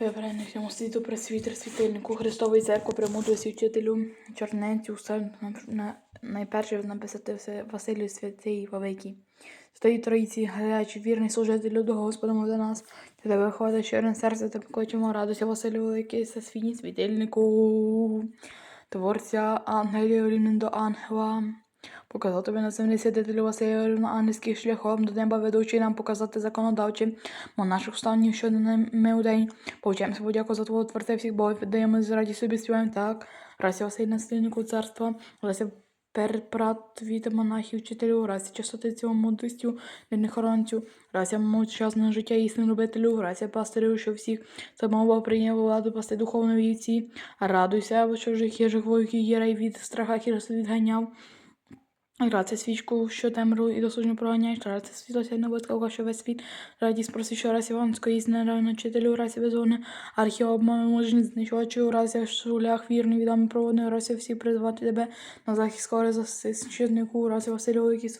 Вибраний всьому світу пресвітер, світильнику Христової церкви, премудрості вчителю, чорненцю, все на, найперше написати все Василю святий Вавикій. Стоїть тройці, гарячий, вірний служителю до Господа до нас. Тебе виходить щирим серце, та покочемо радуйся, Василю Великий, всесвітній світильнику. Творця ангелів рівним до ангела. Показав тобі на землі Василю на ангельським шляхом до неба ведучий нам показати законодавчим мо наших станів щодо ми у день. Повчаємося подяку за твого творця всіх богів, віддаємо з раді собі співаємо так. Рася Василь насліднику царства, Леся перпрат від монахів вчителю, рася чистоти цього мудрістю, вірних охоронцю, рася мовчасне життя істин любителю, рася пастирю, що всіх самого прийняв владу пасти духовно вівці. Радуйся, бо чужих хижих воїків єрей від страха хірос відганяв. Грати свічку, що темру і досужньо проганяєш, грати світло сяйно блискавка, що весь світ, радість проси, що раз Іванської рано вчителю, разі безводне, архіобману мужні знищувачі, у разі шулях вірний, відомий проводний, разі всі призвати тебе на захист скоро за засищеннику, разі Василю Великий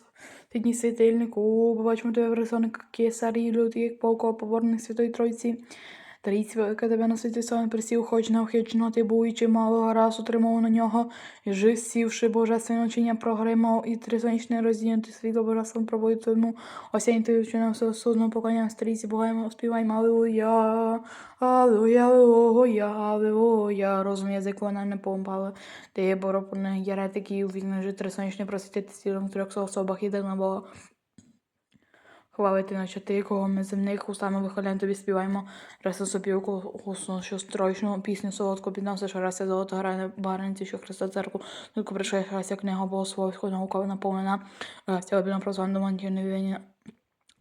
Підній світильнику, побачимо тебе в рисунок кесарі, люди, як полко, поборних Святої Тройці. Трійці велика тебе на світі сон присів, хоч не ти буючи, мало гараз утримав на нього, і жив сівши божественне учення прогримав, і три сонячне світло божественним пробою тому, осінь ти вчинив все судно поклоням стрійці, Богаймо, співаймо, аллилуйя, аллилуйя, аллилуйя, аллилуйя, розум язик вона не помпала, ти є боропорних єретиків, він же три сонячне просвітити цілим в трьох особах, єдина Бога. Хвалити наче ти, кого ми земних устами вихваляємо тобі співаємо. Реса сопівку гусну, що стройшну пісню солодку підносиш, реса золото грає баранці, що Христа церкву, тільки прийшла Хреся книга богословського наукова наповнена, Реся обіна прозван до мантів невинні.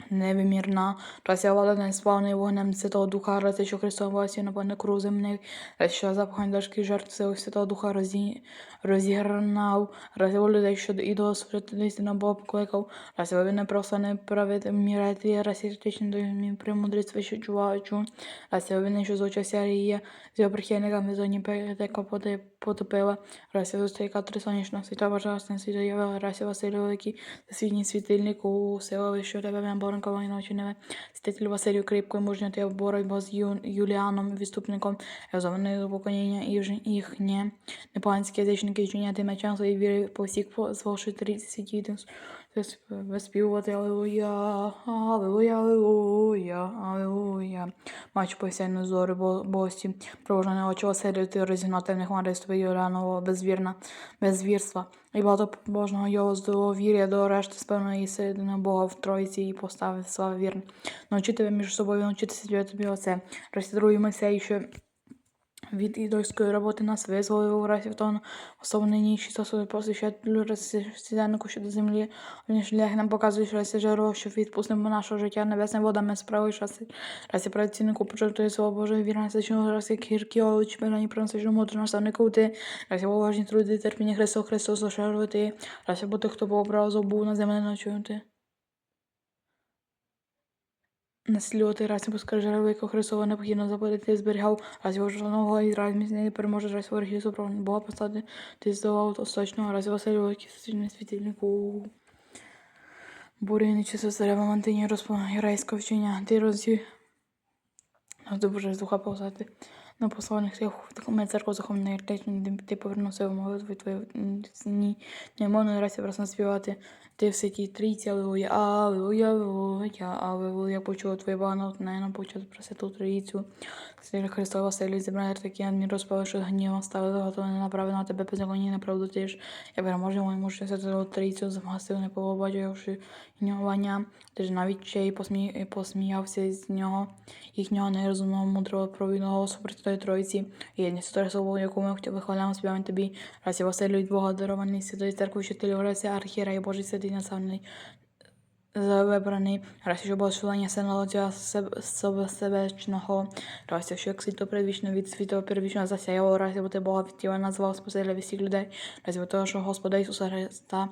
Невимірна, рася влада не спавний вогнем Святого Духа, рася, що Христова власті напевне кру земних, що запахань дошки жертв сил Святого Духа розі... розігранав, рася у людей, що і до святості на Бога покликав, рася ви не просто не правити мірети, рася критичні до премудрість вище чувачу, ви не що зочався ріє, з його прихильниками зоні перетека потопила, рася зустріка три сонячного світла, бажасне світло явила, рася Василь Великий, засвітній світильнику, сила вище тебе, Боренкова і ночі Святитель Василю кріпкою мужньо ти боротьба з Ю, Юліаном, відступником, Езований до поконіння і їхнє непоганські язичники чиняти мечам своєї віри по всіх тридцять сидіти, виспівувати Аллилуйя, Аллилуйя, Аллилуйя, Аллилуйя. Мач посяйну зори бості, провожене очі Василю, ти розігнати в них твоєю раного безвірна, безвірства. І багатобожного його здовір'я до решти з певної Бога в Тройці і поставив слава вірний. Навчи тебе між собою навчитися тобі оце. Решті другий Мойсей, що від ідольської роботи нас визволив того особливо нічі стосовно посвящателю розсідальнику щодо землі. Він шлях нам показує, що раси жаро, що відпустимо нашого життя небесним водами справи, раси, раси працівнику почертує слово Боже, вірна сечного раси кірки, олич, мирані приносичну мудру наставнику ти, раси поважні труди, терпіння Христос, Христос, ошарувати, раси бути, хто по був на землі ночувати. Наслідувати раз поскаржа великого Христова непохідно заплатити, зберігав, раз його жодного і раз міцний переможе, раз ворогів супротив Бога поставити, ти здавав остачного, раз Василь великий сусідний світильнику. Бурі нечисто царева мантині розпогірайського вчення, ти розі... Боже, з духа повзати на посланих тих ми церкву захована ертечні, ти повернувся в молитві твої ні, не можна раз просто співати. Ти в святій трійці, аллилуйя, аллилуйя, аллилуйя, аллилуйя, почула твоє багано, не почути про святу трійцю. Сили Христова селі зібрає такі, а не розпали, що гнівом ставили, готові не направи на тебе беззаконні, неправду ти ж. Я переможемо і можу святу трійцю змастив, не побачивши гнівання. Ти ж навіть ще й посміявся з нього, їхнього нерозумного, мудрого, провідного супроти Святої Тройці, єдність Торисову, яку ми вихваляємо співаємо тобі, разі Василю від Бога дарований Святої Церкви, вчителю, разі архієрей Божий святий наставний, вибраний, разі, що благословення сина Отця Себечного, разі, що як світло предвічно від світу первічного засяяло, разі, бо ти Бога від тіла назвав Спасителя всіх людей, разі, бо того, що Господа Ісуса Христа,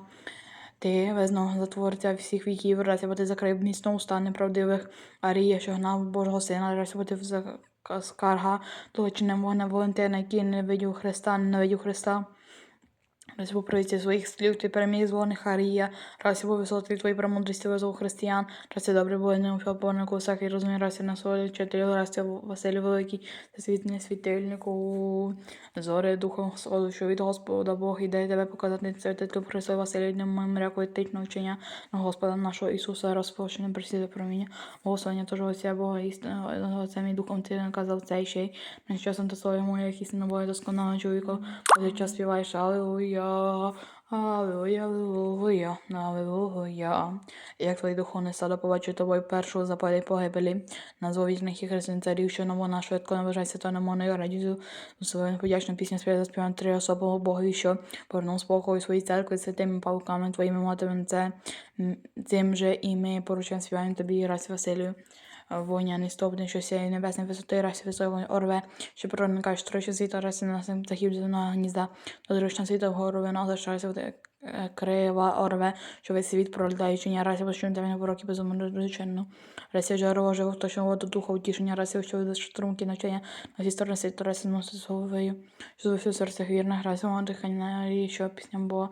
ти визнав затворця всіх віків, разі, бо ти закрив міцно уста неправдивих, Арія, що гнав Божого Сина, разі, бо ти скарга злочинем вогнем Валентина, який не видів Христа, не видів Христа. По правиці своїх слів, ти переміг зло Харія, радуйся по висоти твої премудрості везу християн, радуйся добре бо не опорнику, всякий розумій, радуйся на своє вчителю, радуйся Василю Великий, світний світильнику, зори Духа Сходу, що від Господа Бог іде тебе показати святителю Христу Василю, не мряку етичного вчення на Господа нашого Ісуса, розпочне присіди проміння, Господня тож Отця Бога істинного, Отцем і Духом ти наказав цей ще часом та своєму, як істинно Бога досконалого чоловіка, час співаєш, Аллилуйя, Аллилуйя, Аллилуйя, Аллилуйя. Як твої духовне стадо побачу тобою першого запалі погибелі, назву вічних і хрестин царів, що ново на швидко наближається, то не можна радію свою подячну пісню співати заспіваємо три особи Богові, що повернув спокою своїй церкви святими палками твоїми мотивами, це м, цим же і ми поручаємо співаємо тобі, раз Василію. Вогняний стовпний, що сяє небесної висоти, расі високої орве, що проникаєш трохи світу, раси на сим птахів земного гнізда, до зручна світу вгору вино, залишається в крива орве, що весь світ пролітаючи, ня расі вищу тебе пороки безумно Расі жарова живих, то що воду духа утішення, расі що від струмки навчання, на всі сторони світу, расі носить з що за всю серцях вірних, расі мого дихання, що пісням Бога,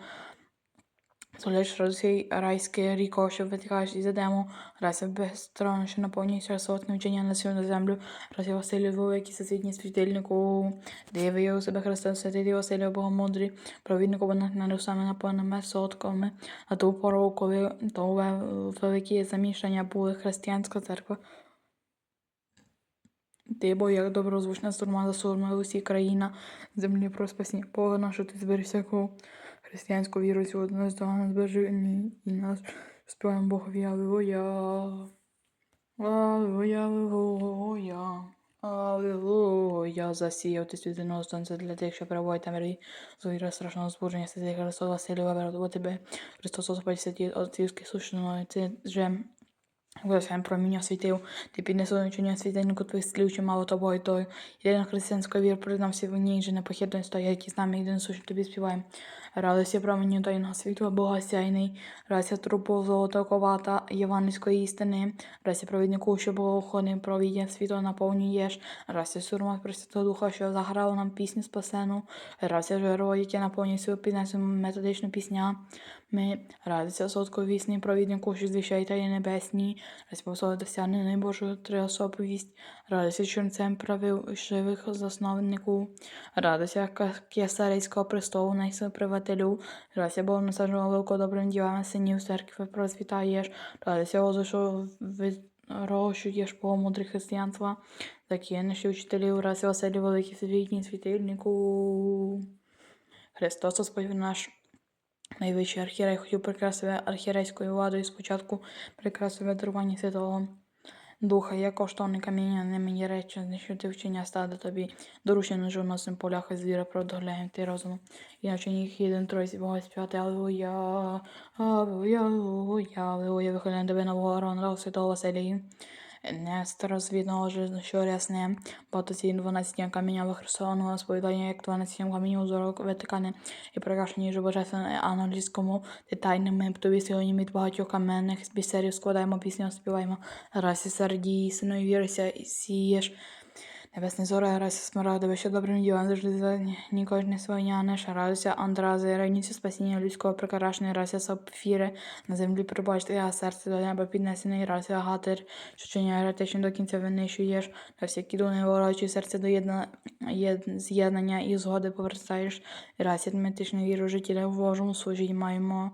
Солиш Росій райське ріко, що витікаєш із Едему, рася безстронно, що наповнюється сотним вчення на сю на землю, рася Василю великий всесвітній світильнику, диви у себе Христа, святий Василю Богомудрий, провіднику понад нарусами наповними сотками, а ту пору, коли то великі замішання були християнська церква. Ти, як доброзвучна сурма засурма усі країна, землі про спасіння Бога нашу, ти збери всяку християнську віру сьогодні нас до нас збережи і нас співаємо Богові Аллилуйя. Аллилуйя, Аллилуйя. Аллилуйя. Засіяв ти світиного сонце для тих, що перебувають там мирі зовіра страшного збудження, святий Христос Василю, вибрав тебе, Христос Господь святі, отцівський сущного, це же Голосом проміння світив, ти піднесу чиня світильнику твоїх слів, мало тобою тою. Єдина християнська вір признався в ній, же непохитної стоя, які з нами єдине сущу тобі співаємо. Радуйся промінню тайного світла, Бога сяйний, радуйся трупу золото ковата євангельської істини, радуйся провіднику, що богоходним провіддя світло наповнюєш, радуйся сурма Пресвятого Духа, що заграв нам пісню спасену, радуйся жиро, яке наповнює свою піднесену методичну пісня. Ми радуйся сотковісний провіднику, що звіщає таї небесні, Розповсоли досягнений Божою триосоповість, радуйся чорнцем правил живих засновнику, радуйся кесарейського престолу найсопривателю, радуйся Богом насаджував велико ділами синів церкви процвітаєш, радуйся Озу, що вирощуєш Бога мудрих християнства, закинеш учителів, Василі великий світній світильнику. Христос Господь наш. Найвищий архірей хотів прикрасити архірейською владою спочатку прикрасив дарування Святого Духа, як коштовне каміння, не мені речі, знищити вчення стада тобі, доручено журносим полях і звіра продогляємо ти розуму. І навчені їх єдин тройці Бога співати, Аллилуйя, Аллилуйя, Аллилуйя, Аллилуйя, виходимо до винового Ронра, Святого Василії. Не старозвідного що рясне, багатоці 12 каміння вихресованого сповідання, як 12 каміння узорок витикане і прикрашені ж божественне англійському детальними птові сьогодні від багатьох каменних бісерів складаємо пісню, співаємо. Расі сердій, синою вірися, сієш. Небесний зоре, рася смарагдове, що добрим ділом завжди ні кожне свояне, шарадуся, андрази, райніці спасіння людського прикрашений, рася сапфіри, на землі прибачте, а серце до неба піднесений, рася гатер, що чиняє еретично до кінця винищуєш, та всякі дуни ворочі, серце до єдна, єд, з'єднання і згоди повертаєш, рася тметичну віру життя в Божому служі маємо.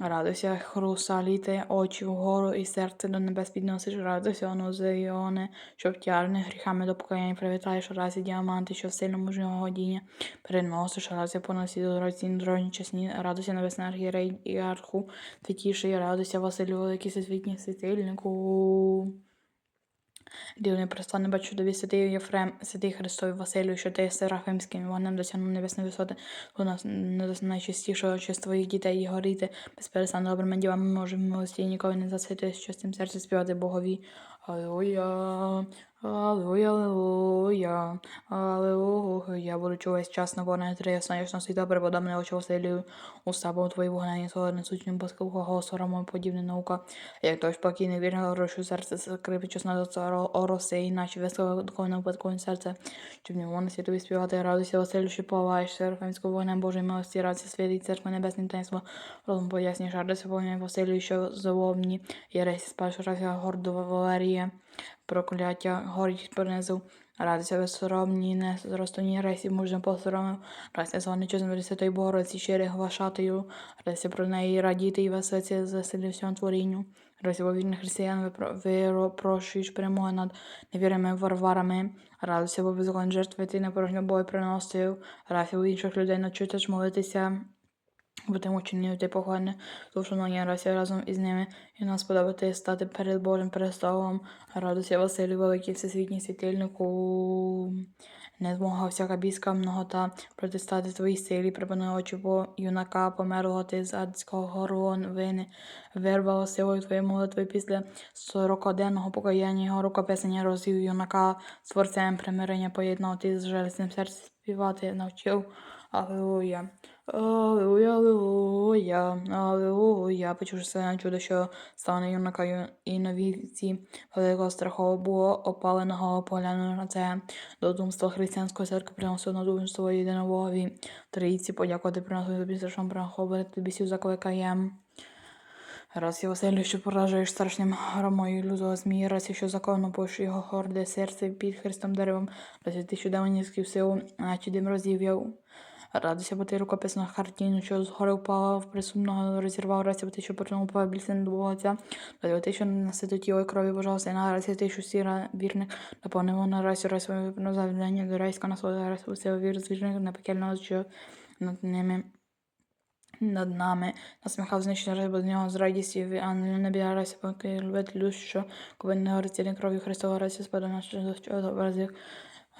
Радуйся, хрусаліте, очі вгору і серце до небес підносиш, радуйся, оно зайоне, що втягне гріхами до покаяння. Привітаєш, разі діаманти, що в сильному жнього годіння, переносиш, разі поносі до дорозі дорожні чесні, радуйся небесна архієрей і арху, святіший, радуйся, Василю, великий світній світильнику. Дивний престол не бачу тобі святий Єфрем, святий Христові Василю, що ти Серафимським вогнем досягнув небесної висоти, у нас найчистішого чи з твоїх дітей і горіти, безперестанно добрими ділами можемо милості і ніколи не засвітити, що з цим серце співати Богові. Аллилуйя, Аллилуйя, Аллилуйя, Аллилуйя. Будучи увесь час наповнений три сонячного світа, перевода мене очі оселію, уста бо твої вогнені слова несуть баскового голосорому подібне наука. Як той спокійний вірний грошу серце скрипить чесна до цару оросе, іначе весело духовне випадкове серце, щоб не воно світові співати, радуйся, оселю, що поваєш, серафимського вогнем Божої милості, радці святий церкви небесне таїнство, розум поясніш, радуйся, вогнем оселю, що зловні, єресі спаш, радуйся, гордо Валерія, прокляття горіть принизу, радуйся безсоромні, не зростовні рейсів мужним посоромив, радуйся званий чесним Святої Богородиці, щирий глашатою, радуйся про неї радіти і веселиться заселі всьому творінню. Бо вірних християн випрошуєш перемоги над невірними варварами. Радуйся, бо безгон жертви ти не порожньо бою приносив. Радуйся, у інших людей навчитись молитися. Бо тим учинив ти похвальне, слушання разі разом із ними, і нас подобати стати перед Божим престолом. Радуйся, Василю, великий всесвітній світильнику. Не змога всяка біска многота протистати твоїй силі, припини очі, юнака померлого ти з адського вини, вирвало силою твоєї молитви після сорокоденного покаяння його рукописання розвів юнака творцем примирення поєднав ти з железним серцем співати навчив. Аллилуйя. Аллилуйя, аллилуйя, аллилуйя. Почувши це чудо, що стане юнака і новіці великого страхового було опаленого погляну на це. До думства християнської церкви приносив на думство єдиновогові. Трійці подякувати приносив тобі страшно приховувати тобі сів закликаєм. Раз я Василю, що поражаєш страшним громою лютого змії, раз що законно пошли його горде серце під Христом деревом, раз ти що демонівських сил, наче дим розів'яв. Радуйся, бо ти рукописна картину, що згори впала в присумного розірвав, радуйся, бо ти, що повернув побільше до Бога Отця, радуйся, ти, що наситив тіло і крові Божого Сина, радуйся, ти, що сіра вірних, наповнив на расі, раз своє випну завдання до райська насолода, раз усе вір з вірних, на пекельного, що над ними над нами, насміхав знищення рибу з нього з радістю, а не набігалася, поки любить люд, що коли ковинне гориця кров'ю Христова раці спада на що образів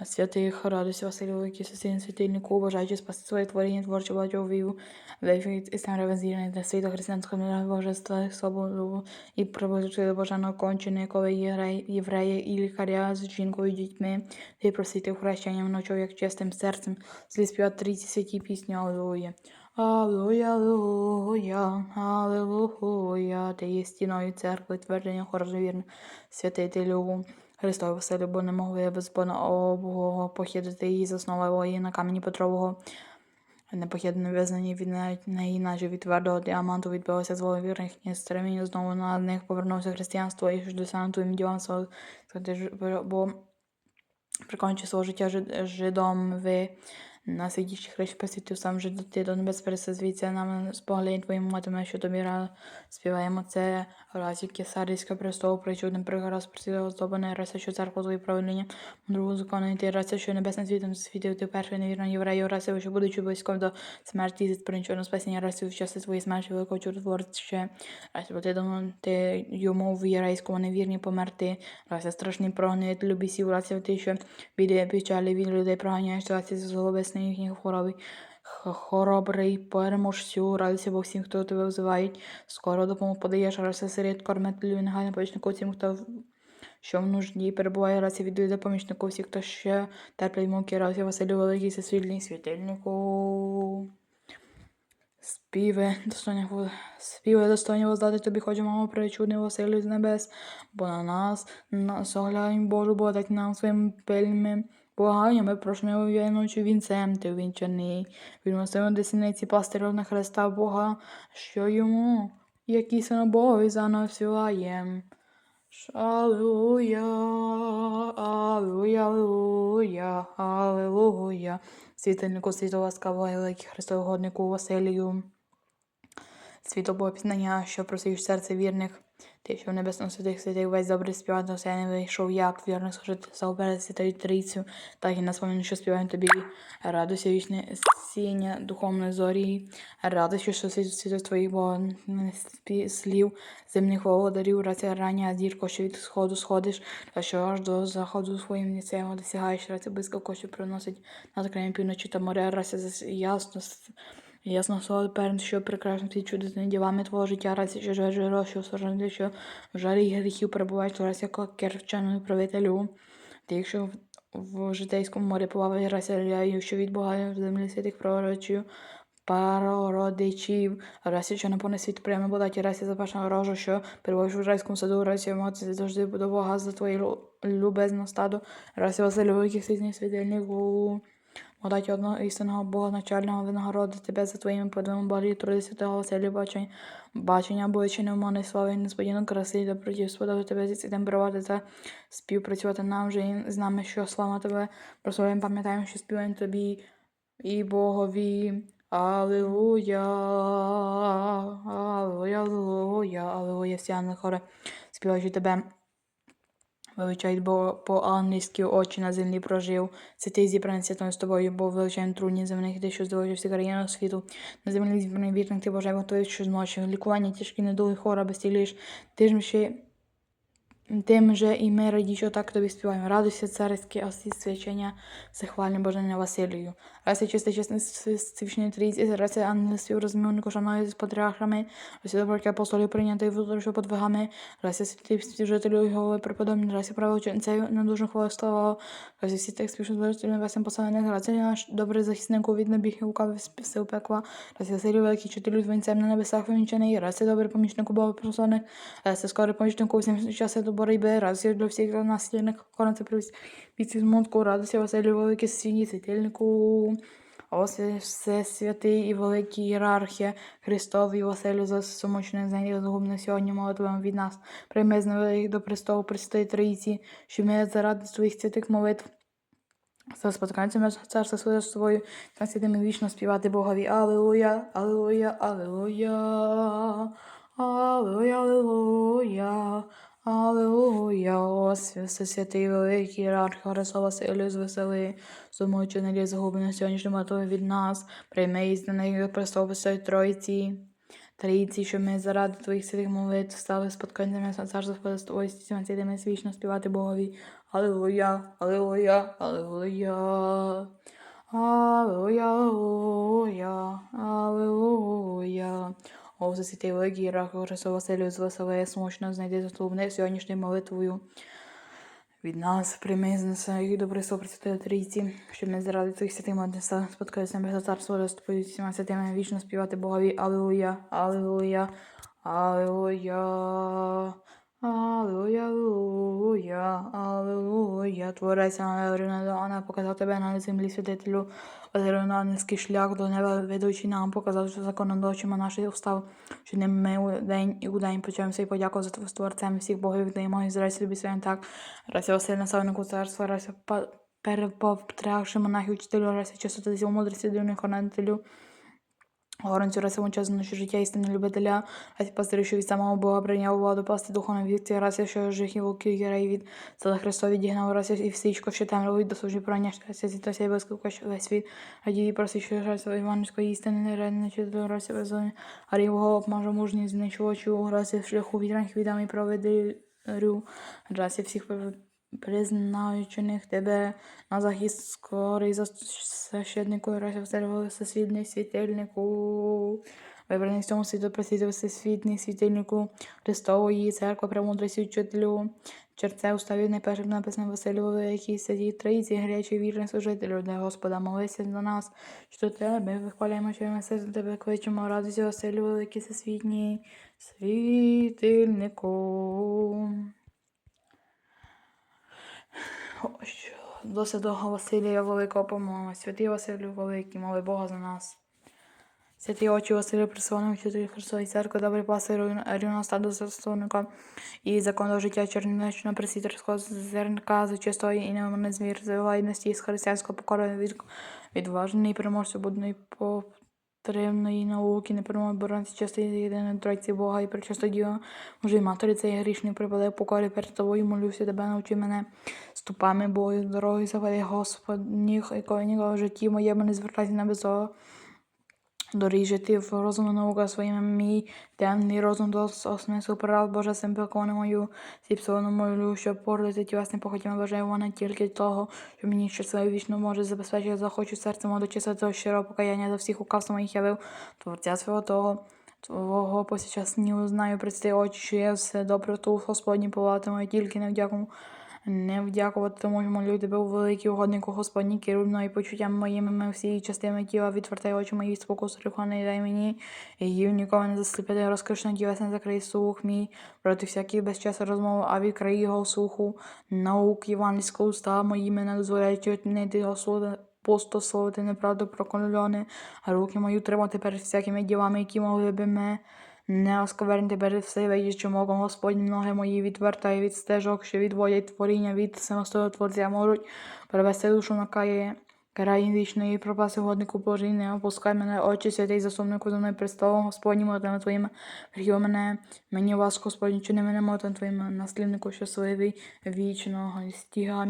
святих, радуйся, Василю, великий сусідний світильнику, бажаючи спасти своє творіння, творче багатьох вів, вейфіт і сам ревензірний для світу християнського божества, свободу і прибудучи до бажаного кончини, коли євреї і лікаря з жінкою і дітьми, ти просити хрещенням ночов, як чистим серцем, слід співати трійці святі пісні, Аллилуйя. Аллилуйя, аллилуйя, аллилуйя, ти є стіною церкви, твердження хорожовірне, святителю. Христові Василю, бо не могли безбона обого похідити її, заснував її на камені Петрового. Непохідне визнані від неї, наче від твердого діаманту відбилося з волі вірних і стреміння знову на них повернувся християнство і ж досягнуто їм ділам свого, бо прикончи свого життя жидом ви на сидячи Христ посвятив сам же ти до небес пересазвіться нам споглянь твоїм матиме, що тобі співаємо це разі кесарське престолу причудним пригораз присіла оздобане раса, що церква твої правління, другу закону ти раса, що небесним світом світив ти перший невірно єврею раси, що будучи близько до смерті зі принчого спасіння раси в часи твоєї смерті великого чудотворче, раси, бо ти давно ти йому в єрейському невірні померти, раса страшний прогнит, любісів, раса ти, що біди печалі від людей проганяєш, раса з злобесної їхніх хвороби. Хоробрий переможцю, радуйся, бо всім, хто тебе взивають, скоро допомогу подаєш, раси серед кормителю, негайно помічнику всім, хто що в нужді перебуває, раці відвіде помічнику всіх, хто ще терплять муки, раці Василю Великий всесвітлий світильнику. Співи, достойні, во- співи, достойні воздати тобі, хочемо, мамо, причудний Василю з небес, бо на нас, нас оглянь Божу, бо дать нам своїм пильним благаннями, прошми увіночу вінцем ти вінчаний, відносимо десниці пастирів на Христа Бога, що йому, який син Богові за нас сілаєм. Аллилуйя, аллилуйя, аллилуйя, аллилуйя. Світильнику світу ласкавого, великий Христовогоднику Василію. Світобого пізнання, що просиш серце вірних, ти, що в небесному святих святих весь добрий співати, все я не вийшов, як вірно служити обережці та трійцю, так і на спомін, що співаємо тобі. Радуйся вічне сіння духовної зорі, радуйся, що світ твоїх бо слів земних володарів, рація рання зірко, що від сходу сходиш, та що аж до заходу своїм ніцею досягаєш, рація близько що приносить над краєм півночі та моря, рація зас- ясно с- Ясно слово перед, що прекрасно ці чудесними ділами твого життя, раз що жиро, що сорожди, що в жалі гріхів перебуваєш, раз як керчаною правителю. Ти, якщо в, житейському морі плаває, раз я, що від Бога в землі святих пророчів, парородичів, раз що на повний світ прямо бодаті, раз запашна рожа, що перебуваєш в райському саду, раз я моці завжди до Бога за твоє любезне стадо, раз я Василю великих світних світильнику. Подать одного істинного Бога, начального винагороди тебе за твоїми подвигами Божі, труди святого Василю бачення, бачення, бойчи невмовної слави, і несподівано краси, і доброті, Господа, тебе зі світом провадити та співпрацювати нам вже з нами, що слава тебе, прославляємо, пам'ятаємо, що співаємо тобі і Богові. Аллилуйя, Аллилуйя, Аллилуйя, Аллилуйя, всі ангели хори, співаючи тебе. Величають, бо по ангельські очі на землі прожив. Святий зібраний святом з тобою, бо величаємо трудні земних, ти, що здивуєш всі країни світу. На землі зібраний вірних, ти Боже, готуєш що зночі. Лікування тяжкі недуги, хора безціліш. Ти ж ще Тим же і ми радіщо так тобі співаємо. Радуйся, царське, осі свячення, всехвальне Боження Василію. Раси чисте, чесне, свічний трійці, раси ангели співрозмовнику, шаною з патріархами, раси доброки апостолів прийнятий вуторшу подвигами, раси святі співжителю і голови преподобні, раси правоученцею на дуже хвалослового, раси всі тих співшозвертів небесним посланених, раси наш добрий захиснику від набіг і лукавих сил пекла, раси Василю великий чотирю вінцем на небесах винчений, раси добрий помічнику Бога посланих, раси скорий помічнику всім часи до боротьби, раси для всіх наслідних коронці від змутку, радуйся Василю великий свій світильнику. Осе все святий і великий ієрархія Христовий Василю за сумочне знання згубне сьогодні молитвами від нас. Прийми з невеликих до престолу Престої Трійці, що ми заради своїх святих молитв. За спотканцями царства своє тобою, та святими вічно співати Богові. Аллилуйя, Аллилуйя, Аллилуйя, Аллилуйя, Аллилуйя, Аллилуйя, Ось все святий великий ієрарх Христа Василю звесели, сумуючи на загублено сьогоднішньому молитвою від нас, прийми із на неї Тройці. Трійці, що ми заради твоїх святих молитв стали спотканцями царства з тобою, святими співати Богові. Аллилуйя, Аллилуйя, Аллилуйя. Аллилуйя, Аллилуйя, Аллилуйя. О, засвятий великий рах Христос Василю з Василея смучно знайди заслугне сьогоднішньою молитвою. Від нас прийми з нас і добре Пресвятої Трійці, щоб ми заради цих святих молитв споткалися без царство розповідь всіма святими вічно співати Богові. Аллилуйя, Аллилуйя, Аллилуйя. Аллилуйя, Аллилуйя, Аллилуйя. Творець Ана показав тебе на землі святителю, ангельський шлях до неба ведучий нам, показав, що очима наших устав, що ним ми день і у день почуємося і подяку за Тво- творцем всіх богів, даємо Ізраїль тобі своїм так. Рася Василь, наставнику царства, рася перепотряхши монахи, учителю, рася чистоти, мудрості, дивних хранителю. Горанцю часу наше життя істинне любителя, раз пастирю, що від самого Бога прийняв владу пасти духовної вікті, раз що жихів волків герей від села Христові дігнав, раз і всічко, що темряву від дослужі прання, що раз зітося і безкупка, що весь світ, радії просить, що раз Іванської істини не редне, чи до раз безоні, а його обмажу мужні знищувачу, раз шляху від ранг відам і проведерю, раз всіх признаючених тебе на захист скорий защитнику, раз обсервували всесвітний світильнику. Вибраний в цьому світу просвіти всесвітний світильнику Христової церкви премудрості вчителю. Черце уставів найпершим написано Василю, який сидіть трійці, гарячий вірний служителю, де Господа молися за нас, що тебе вихваляємо, що ми серце тебе кличемо, радуйся, Василю, великий всесвітній світильнику. Ось, До святого Василія Великого помолимо. Святий Василю Великий, моли Бога за нас. Святі очі Василю присвоєному вчителю Христової церкви, добрий пасир рівного стаду заступника і закон життя чернечного пресвітерського зернка, за чистої і невимирний звір, завивайності з християнського покори від, відважений переможцю будної потримної науки, непереможний боронці чистої єдиної тройці Бога і причисто діва, й матері цей грішний припаде покорі перед тобою, молюся тебе, навчи мене ступами бою, дороги заведи Господь, ніг, якого нікого в житті моєму не звертайся на безого. Доріже ти в розуму наука своїм мій, темний розум до смислу прав, Боже, сим закони мою, сіпсовано молю, щоб порити ті вас не похотімо, бажаю вона тільки того, що мені щасливо вічно може забезпечити, захочу серце моє дочисти щирого покаяння за всіх указ моїх явив, Творця свого того. Твого посічас снів знаю предсти очі, що я все добре тут Господні поватиму, тільки не вдякому. Не вдякувати тому, що молю тебе у великий угоднику Господні, керуй мною почуттям моїми ми всі частини тіла, відвертай очі мої спокус рихони, дай мені, їв нікого не засліпити, розкришна дівець не закрий слух мій, проти всяких без розмов, а відкрий його слуху, наук євангельського уста моїми не дозволяючи отмінити його слово, пустосовувати неправду проколене, а руки мої тримати перед всякими ділами, які могли би мене не осквернити перед Всевидячим Богом Господнім ноги мої відвертає від стежок, що відводять творіння від самостого Творця можуть привести душу на кає. Карай вічної пропаси годнику Божий, не опускай мене, очі святий заступнику за мною престолом Господнім, молитвами твоїми, прихил мене, мені вас, Господні, чи не мене молитвами твоїми, насліднику щасливий, вічного стіга.